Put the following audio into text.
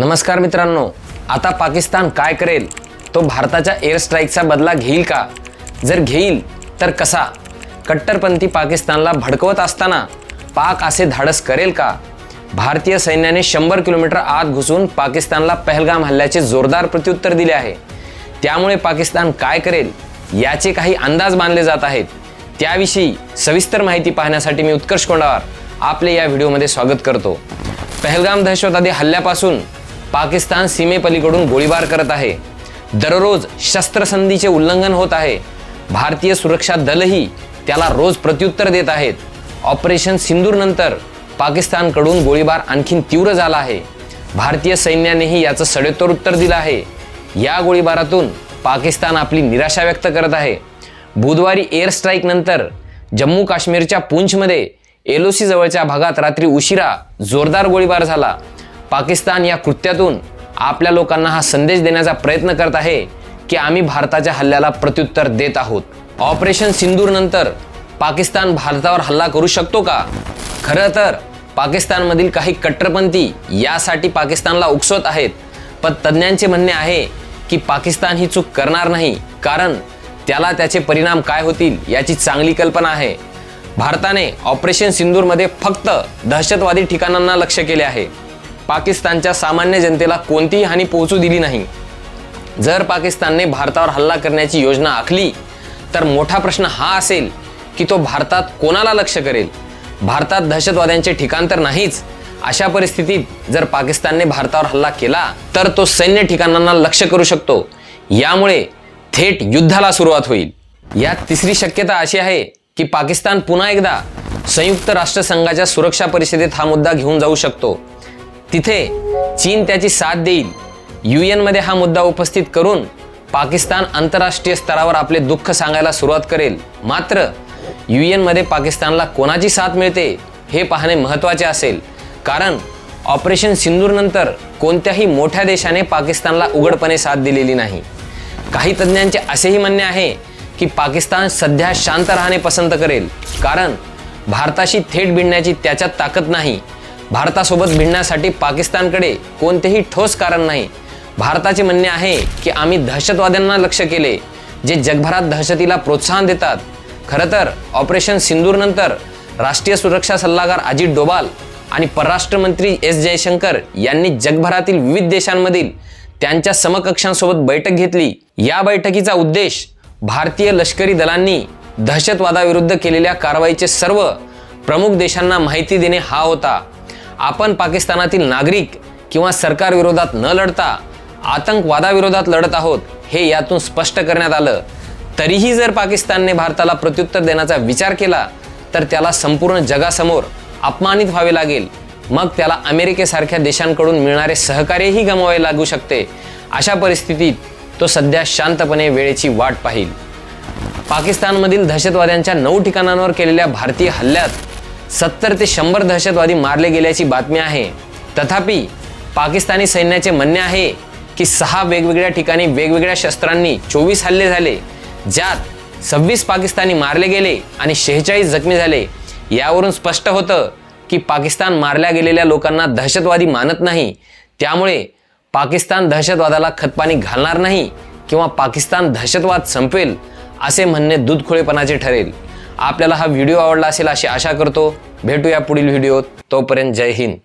नमस्कार मित्रांनो आता पाकिस्तान काय करेल? तो भारताच्या एअर स्ट्राईकचा बदला घेईल का? जर घेईल तर कसा? कट्टरपंथी पाकिस्तानला भडकवत असताना पाक असे धाडस करेल का? भारतीय सैन्याने शंभर किलोमीटर आत घुसून पाकिस्तानला पहलगाम हल्ल्याचे जोरदार प्रत्युत्तर दिले आहे. त्यामुळे पाकिस्तान काय करेल याचे काही अंदाज बांधले जात आहेत. त्याविषयी सविस्तर माहिती पाहण्यासाठी मी उत्कर्ष कोंडावर आपले या व्हिडिओमध्ये स्वागत करतो. पहलगाम दहशतवादी हल्ल्यापासून पाकिस्तान सीमेपलीकडून गोळीबार करत आहे. दररोज शस्त्रसंधीचे उल्लंघन होत आहे. भारतीय सुरक्षा दलही त्याला रोज प्रत्युत्तर देत आहेत. ऑपरेशन सिंदूरनंतर पाकिस्तानकडून गोळीबार आणखीन तीव्र झाला आहे. भारतीय सैन्यानेही याचं सडेतोड उत्तर दिलं आहे. या गोळीबारातून पाकिस्तान आपली निराशा व्यक्त करत आहे. बुधवारी एअर स्ट्राईक नंतर जम्मू काश्मीरच्या पूंछमध्ये एलओसी जवळच्या भागात रात्री उशिरा जोरदार गोळीबार झाला. पाकिस्तान या कृत्यातून आपल्या लोकांना हा संदेश देण्याचा प्रयत्न करत आहे की आम्ही भारताच्या हल्ल्याला प्रत्युत्तर देत आहोत. ऑपरेशन सिंदूर नंतर पाकिस्तान भारतावर हल्ला करू शकतो का? खरं तर पाकिस्तानमधील काही कट्टरपंथी यासाठी पाकिस्तानला उकसवत आहेत. पण तज्ज्ञांचे म्हणणे आहे की पाकिस्तान ही चूक करणार नाही कारण त्याला त्याचे परिणाम काय होतील याची चांगली कल्पना आहे. भारताने ऑपरेशन सिंदूरमध्ये फक्त दहशतवादी ठिकाणांना लक्ष केले आहे. पाकिस्तानच्या सामान्य जनतेला कोणतीही हानी पोहोचू दिली नाही. जर पाकिस्तानने भारतावर हल्ला करण्याची योजना आखली तर मोठा प्रश्न हा असेल की तो भारतात कोणाला लक्ष करेल? भारतात दहशतवाद्यांचे ठिकाण तर नाहीच. अशा परिस्थितीत जर पाकिस्तानने भारतावर हल्ला केला तर तो सैन्य ठिकाणांना लक्ष करू शकतो. यामुळे थेट युद्धाला सुरुवात होईल. यात तिसरी शक्यता अशी आहे की पाकिस्तान पुन्हा एकदा संयुक्त राष्ट्रसंघाच्या सुरक्षा परिषदेत हा मुद्दा घेऊन जाऊ शकतो. तिथे चीन त्याची साथ देईल. यू एनमध्ये हा मुद्दा उपस्थित करून पाकिस्तान आंतरराष्ट्रीय स्तरावर आपले दुःख सांगायला सुरुवात करेल. मात्र यू एनमध्ये पाकिस्तानला कोणाची साथ मिळते हे पाहणे महत्त्वाचे असेल. कारण ऑपरेशन सिंदूरनंतर कोणत्याही मोठ्या देशाने पाकिस्तानला उघडपणे साथ दिलेली नाही. काही तज्ज्ञांचे असेही म्हणणे आहे की पाकिस्तान सध्या शांत राहणे पसंत करेल. कारण भारताशी थेट भिडण्याची त्याच्यात ताकद नाही. भारतासोबत भिडण्यासाठी पाकिस्तानकडे कोणतेही ठोस कारण नाही. भारताचे म्हणणे आहे की आम्ही दहशतवाद्यांना लक्ष केले जे जगभरात दहशतीला प्रोत्साहन देतात. खरं तर ऑपरेशन सिंदूरनंतर राष्ट्रीय सुरक्षा सल्लागार अजित डोबाल आणि परराष्ट्र मंत्री एस जयशंकर यांनी जगभरातील विविध देशांमधील त्यांच्या समकक्षांसोबत बैठक घेतली. या बैठकीचा उद्देश भारतीय लष्करी दलांनी दहशतवादाविरुद्ध केलेल्या कारवाईचे सर्व प्रमुख देशांना माहिती देणे हा होता. आपण पाकिस्तानातील नागरिक किंवा सरकारविरोधात न लढता आतंकवादाविरोधात लढत आहोत हे यातून स्पष्ट करण्यात आलं. तरीही जर पाकिस्तानने भारताला प्रत्युत्तर देण्याचा विचार केला तर त्याला संपूर्ण जगासमोर अपमानित व्हावे लागेल. मग त्याला अमेरिकेसारख्या देशांकडून मिळणारे सहकार्यही गमवावे लागू शकते. अशा परिस्थितीत तो सध्या शांतपणे वेळेची वाट पाहिल. पाकिस्तानमधील दहशतवाद्यांच्या नऊ ठिकाणांवर केलेल्या भारतीय हल्ल्यात सत्तर ते शंभर दहशतवादी मारले गेल्याची बातमी आहे. तथापि पाकिस्तानी सैन्याचे म्हणणे आहे की सहा वेगवेगळ्या ठिकाणी वेगवेगळ्या शस्त्रांनी चोवीस हल्ले झाले ज्यात सव्वीस पाकिस्तानी मारले गेले आणि शेहेचाळीस जखमी झाले. यावरून स्पष्ट होतं की पाकिस्तान मारल्या गेलेल्या लोकांना दहशतवादी मानत नाही. त्यामुळे पाकिस्तान दहशतवादाला खतपाणी घालणार नाही किंवा पाकिस्तान दहशतवाद संपेल असे म्हणणे दूधखोळेपणाचे ठरेल. आपल्याला हा व्हिडिओ आवडला असेल अशी आशा करतो. भेटूया पुढील व्हिडिओत. तोपर्यंत जय हिंद.